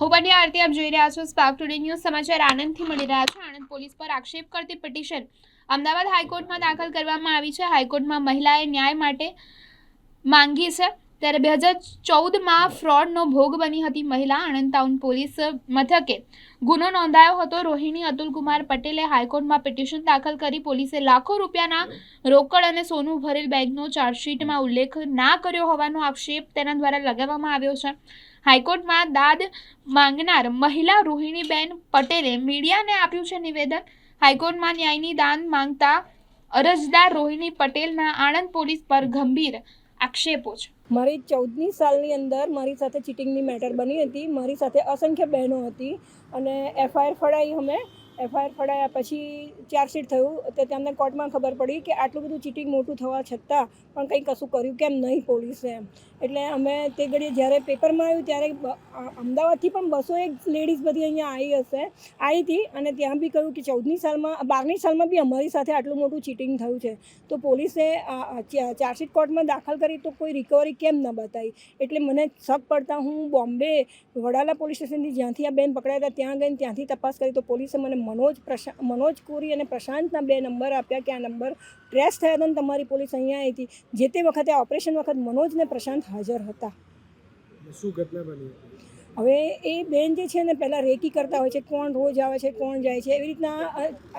હું પંડ્યા આરતી આપ જોઈ રહ્યા છો. સ્પાર્ક ટુડે ન્યૂઝ સમાચાર આણંદથી મળી રહ્યા છે. આણંદ પોલીસ પર આક્ષેપ કરતી પિટિશન અમદાવાદ હાઈકોર્ટમાં દાખલ કરવામાં આવી છે. હાઈકોર્ટમાં મહિલાએ ન્યાય માટે માંગી છે. ત્યારે બે હજાર ચૌદમાં ફ્રોડનો ભોગ બની હતી મહિલા. આણંદ ટાઉન પોલીસ મથકે ગુનો નોંધાયો હતો. રોહિણી અતુલકુમાર પટેલે હાઈકોર્ટમાં પિટિશન દાખલ કરી પોલીસે લાખો રૂપિયાના રોકડ અને સોનું ભરેલ બેગનો ચાર્જશીટમાં ઉલ્લેખ ના કર્યો હોવાનો આક્ષેપ તેના દ્વારા લગાવવામાં આવ્યો છે. હાઈકોર્ટમાં દાદ માંગનાર મહિલા રોહિણીબેન પટેલે મીડિયાને આપ્યું છે નિવેદન. હાઈકોર્ટમાં ન્યાયની દાન માંગતા અરજદાર રોહિણી પટેલના આણંદ પોલીસ પર ગંભીર આક્ષેપો છે. મારી ચૌદમી સાલની અંદર મારી સાથે ચીટિંગની મેટર બની હતી. મારી સાથે અસંખ્ય બહેનો હતી અને એફઆઈઆર ફડાઈ અમે એફઆઈઆર ફડાયા પછી ચાર્જશીટ થયું, તો તેમને કોર્ટમાં ખબર પડી કે આટલું બધું ચીટિંગ મોટું થવા છતાં પણ કંઈ કશું કર્યું કેમ નહીં પોલીસે એટલે અમે તે ઘડીએ જ્યારે પેપરમાં આવ્યું ત્યારે અમદાવાદથી પણ બસો એક લેડીઝ બધી અહીંયા આવી હશે, આવી હતી અને ત્યાં બી કહ્યું કે ચૌદમી સાલમાં, બારમી સાલમાં બી અમારી સાથે આટલું મોટું ચીટિંગ થયું છે. તો પોલીસે ચાર્જશીટ કોર્ટમાં દાખલ કરી તો કોઈ રિકવરી કેમ ન બતાવી? એટલે મને શક પડતા હું બોમ્બે વડાલા પોલીસ સ્ટેશનથી જ્યાંથી આ બેન પકડાયા હતા ત્યાં ગઈને ત્યાંથી તપાસ કરી તો પોલીસે મને મનોજ પ્રશા મનોજ કોરી અને પ્રશાંતના બે નંબર આપ્યા કે આ નંબર ટ્રેસ થયા હતા ને તમારી પોલીસ અહીંયા આવી હતી. જે તે વખતે આ ઓપરેશન વખત મનોજ ને પ્રશાંત હાજર હતા. શું ઘટના બની હવે એ બેન જે છે ને પહેલાં રેકી કરતા હોય છે કોણ રોજ આવે છે કોણ જાય છે એવી રીતના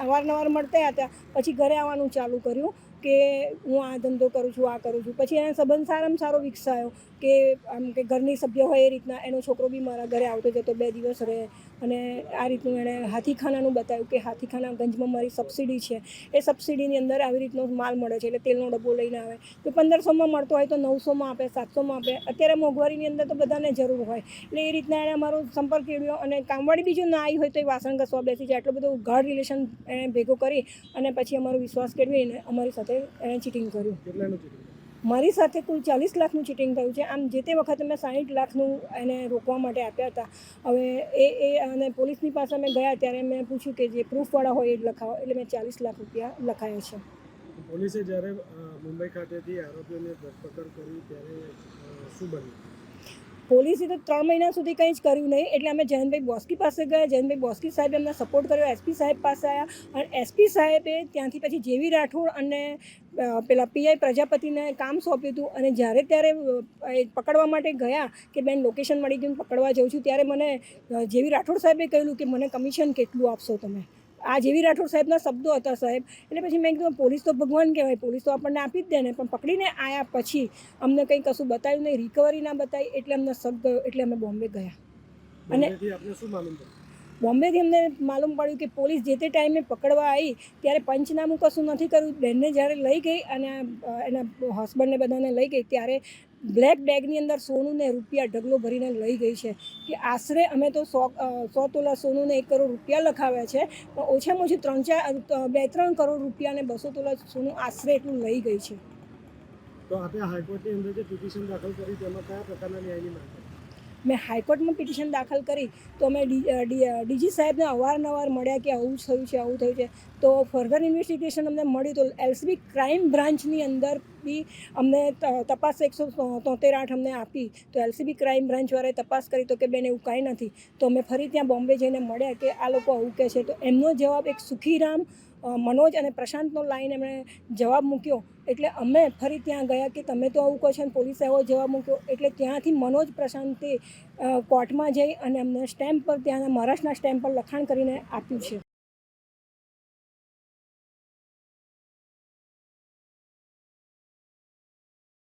અવારનવાર મળતા હતા. પછી ઘરે આવવાનું ચાલુ કર્યું. કે હું આ ધંધો કરું છું, આ કરું છું. પછી એના સંબંધ સારામાં સારો વિકસાયો કે આમ કે ઘરની સભ્ય હોય એ રીતના, એનો છોકરો બી મારા ઘરે આવતો જતો બે દિવસ રહે. અને આ રીતનું એણે હાથીખાનાનું બતાવ્યું કે હાથીખાના ગંજમાં મારી સબસિડી છે. એ સબસિડીની અંદર આવી રીતનો માલ મળે છે, એટલે તેલનો ડબ્બો લઈને આવે. તો પંદરસોમાં મળતો હોય તો નવસોમાં આપે, સાતસોમાં આપે. અત્યારે મોંઘવારીની અંદર તો બધાને જરૂર હોય. એટલે એ રીતના એણે અમારો સંપર્ક કર્યો અને કામવાળી બીજું ના આવી હોય તો એ વાસણ ઘસવા બેસી જાય. એટલું બધું ગાઢ રિલેશન એણે ભેગો કરી અને પછી અમારો વિશ્વાસ કેળવીને અમારી સાથે એણે ચીટિંગ કર્યું. મારી સાથે કુલ ચાલીસ લાખનું ચીટિંગ થયું છે. આમ જે તે વખતે મેં સાહીઠ લાખનું એને રોકવા માટે આપ્યા હતા. હવે એ એ અને પોલીસની પાસે અમે ગયા ત્યારે મેં પૂછ્યું કે જે પ્રૂફવાળા હોય એ જ લખાવો. એટલે મેં ચાલીસ લાખ રૂપિયા લખાયા છે. પોલીસે જ્યારે મુંબઈ ખાતેથી આરોપીઓને ધરપકડ કરી ત્યારે શું બન્યું? પોલીસે તો ત્રણ મહિના સુધી કંઈ જ કર્યું નહીં. એટલે અમે જયંતભાઈ બોસ્કી પાસે ગયા. જયંતભાઈ બોસ્કી સાહેબે અમને સપોર્ટ કર્યો. એસપી સાહેબ પાસે આવ્યા અને એસપી સાહેબે ત્યાંથી પછી જેવી રાઠોડ અને પેલા પીઆઈ પ્રજાપતિને કામ સોંપ્યું હતું. અને જ્યારે ત્યારે પકડવા માટે ગયા કે બેન લોકેશન મળી ગયું પકડવા જાઉં છું, ત્યારે મને જેવી રાઠોડ સાહેબે કહ્યું કે મને કમિશન કેટલું આપશો તમે? આ જેવી રાઠોડ સાહેબના શબ્દો હતા સાહેબ. એટલે પછી મેં કીધું પોલીસ તો ભગવાન કહેવાય પોલીસ તો આપણને આપી જ દે ને પણ પકડીને આવ્યા પછી અમને કંઈ કશું બતાવ્યું નહીં રિકવરી ના બતાવી એટલે અમને શક ગયો એટલે અમે બોમ્બે ગયા. અને- બોમ્બેથી અમને માલુમ પડ્યું કે પોલીસ જે તે ટાઈમે પકડવા આવી ત્યારે પંચનામું કશું નથી કર્યું. બેનને જ્યારે લઈ ગઈ અને એના હસબન્ડને બધાને લઈ ગઈ ત્યારે બ્લેક બેગની અંદર સોનું ને રૂપિયા ઢગલો ભરીને લઈ ગઈ છે કે આશરે અમે તો સો સો તોલા સોનું ને એક કરોડ રૂપિયા લખાવ્યા છે, પણ ઓછામાં ઓછી ત્રણ ચાર બે ત્રણ કરોડ રૂપિયા ને બસો તોલા સોનું આશરે એટલું લઈ ગઈ છે તો આપણે હાઈકોર્ટની અંદર જે પિટિશન દાખલ કરી તેમાં કયા પ્રકારના ન્યાયની માંગ? મેં હાઈકોર્ટમાં પિટિશન દાખલ કરી તો અમે ડીજી સાહેબને અવારનવાર મળ્યા કે આવું થયું છે, આવું થયું છે. તો ફર્ધર ઇન્વેસ્ટિગેશન અમને મળ્યું તો એલસીબી ક્રાઇમ બ્રાન્ચની અંદર બી અમને તપાસ એકસો તોતેર આઠ અમને આપી. તો એલસીબી ક્રાઇમ બ્રાન્ચવાળાએ તપાસ કરી તો કે બેન એવું કાંઈ નથી. તો અમે ફરી ત્યાં બોમ્બે જઈને મળ્યા કે આ લોકો આવું કહે છે. તો એમનો જવાબ એક સુખીરામ મનોજ અને પ્રશાંતનો લાઈન એમણે જવાબ મૂક્યો. એટલે અમે ફરી ત્યાં ગયા કે તમે તો આવું કહો છો અને પોલીસે એવો જવાબ મૂક્યો. એટલે ત્યાંથી મનોજ પ્રશાંતે કોર્ટમાં જઈ અને અમને સ્ટેમ્પ પર, ત્યાંના મહારાષ્ટ્રના સ્ટેમ્પ પર લખાણ કરીને આપ્યું છે.